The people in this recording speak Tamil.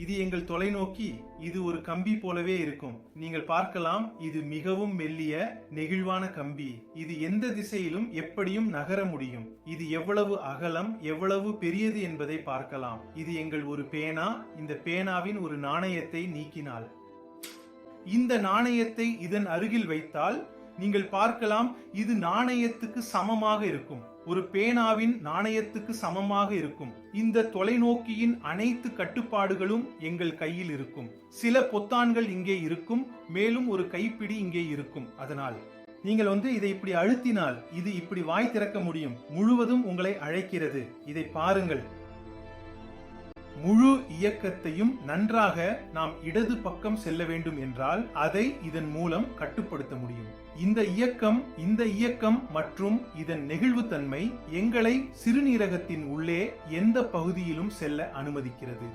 இது எங்கள் தொலைநோக்கி இது ஒரு கம்பி போலவே இருக்கும். நீங்கள் பார்க்கலாம் இது மிகவும் மெல்லிய நெகிழ்வான கம்பி. இது எந்த திசையிலும் எப்படியும் நகர முடியும். இது எவ்வளவு அகலம் எவ்வளவு பெரியது என்பதை பார்க்கலாம். இது எங்கள் ஒரு பேனா. இந்த பேனாவின் ஒரு நாணயத்தை நீக்கினால். இந்த நாணயத்தை இதன் அருகில் வைத்தால் நீங்கள் பார்க்கலாம் இது நாணயத்துக்கு சமமாக இருக்கும். ஒரு பேனாவின் நாணயத்துக்கு சமமாக இருக்கும். இந்த தொலைநோக்கியின் அனைத்து கட்டுப்பாடுகளும் எங்கள் கையில் இருக்கும். சில பொத்தான்கள் இங்கே இருக்கும் மேலும் ஒரு கைப்பிடி இங்கே இருக்கும். அதனால் நீங்கள் வந்து இதை இப்படி அழுத்தினால் இது இப்படி வாய் திறக்க முடியும். முழுவதும் உங்களை அழைக்கிறது. இதை பாருங்கள். முழு இயக்கத்தையும் நன்றாக நாம் இடது பக்கம் செல்ல வேண்டும் என்றால் அதை இதன் மூலம் கட்டுப்படுத்த முடியும். இந்த இயக்கம் இந்த இயக்கம் மற்றும் இதன் நெகிழ்வுத்தன்மை எங்களை சிறுநீரகத்தின் உள்ளே எந்த பகுதியிலும் செல்ல அனுமதிக்கிறது.